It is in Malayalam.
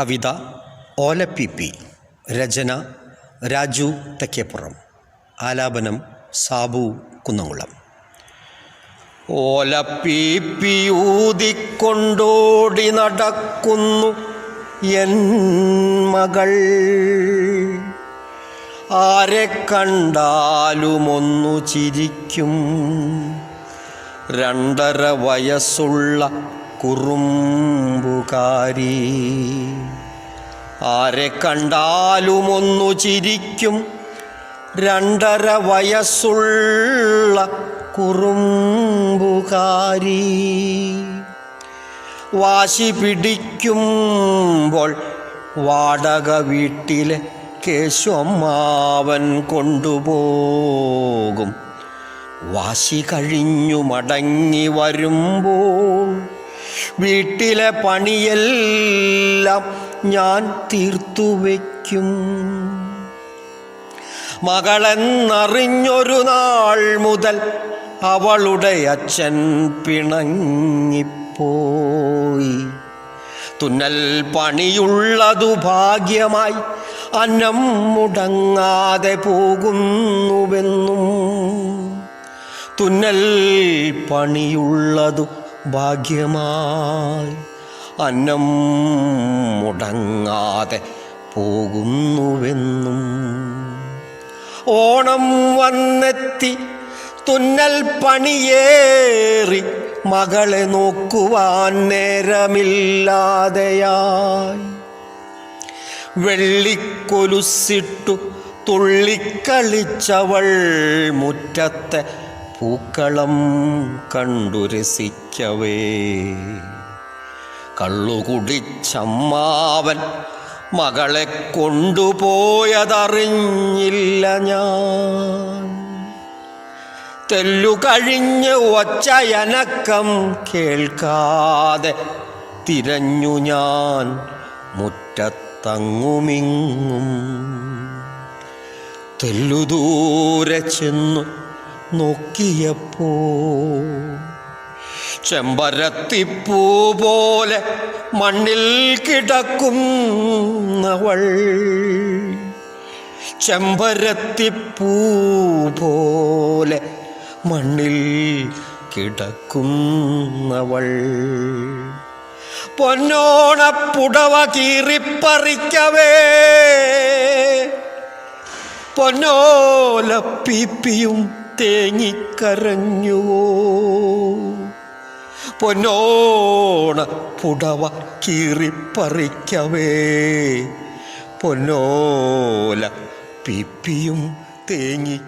കവിത ഓലപ്പിപ്പി രചന രാജു തെക്കേപ്പുറം ആലാപനം സാബു കുന്നംകുളം. ഓലപ്പീപ്പി ഊതിക്കൊണ്ടോടി നടക്കുന്നു എൻ മകൾ. ആരെ കണ്ടാലുമൊന്നു ചിരിക്കും. രണ്ടര വയസ്സുള്ള കുറുമ്പുകാരി. ആരെ കണ്ടാലും കണ്ടാലുമൊന്നു ചിരിക്കും. രണ്ടര വയസ്സുള്ള കുറുമ്പുകാരി. വാശി പിടിക്കുമ്പോൾ വാടക വീട്ടിലെ കേശവമ്മാവൻ കൊണ്ടുപോകും. വാശി കഴിഞ്ഞു മടങ്ങി വരുമ്പോൾ വീട്ടിലെ പണിയെല്ലാം ഞാൻ തീർത്തു വയ്ക്കും. മകളെന്നറിഞ്ഞൊരു നാൾ മുതൽ അവളുടെ അച്ഛൻ പിണങ്ങിപ്പോയി. തുന്നൽ പണിയുള്ളതു ഭാഗ്യമായി അന്നം മുടങ്ങാതെ പോകുന്നുവെന്നും. തുന്നൽ പണിയുള്ളതു ഭാഗ്യമായി അന്നം മുടങ്ങാതെ പോകുന്നുവെന്നും ഓണം വന്നെത്തി തുന്നൽ പണിയേറി മകളെ നോക്കുവാൻ നേരമില്ലാതെയായി. വെള്ളിക്കൊലുസിട്ടു തുള്ളിക്കളിച്ചവൾ മുറ്റത്തെ പൂക്കളം കണ്ടുരസിക്കവേ കള്ളുകുടിച്ചമ്മാവൻ മകളെ കൊണ്ടുപോയതറിഞ്ഞില്ല ഞാൻ. തെല്ലുകഴിഞ്ഞ് ഒച്ചയനക്കം കേൾക്കാതെ തിരഞ്ഞു ഞാൻ മുറ്റത്തങ്ങുമിങ്ങും. തെല്ലുദൂരെ ചെന്നു നോക്കിയപ്പോ ചെമ്പരത്തിപ്പൂ പോലെ മണ്ണിൽ കിടക്കുന്നവൾ ചെമ്പരത്തിപ്പൂ പോലെ മണ്ണിൽ കിടക്കുന്നവൾ. പൊന്നോണപ്പുടവ കീറിപ്പറിക്കവേ. പൊന്നോല പീപ്പിയും തേങ്ങിക്കരഞ്ഞുവോ പൊന്നോണ പുടവ കീറിപ്പറിക്കവേ. പൊന്നോല പിപ്പിയും തേങ്ങിക്കരഞ്ഞുവോ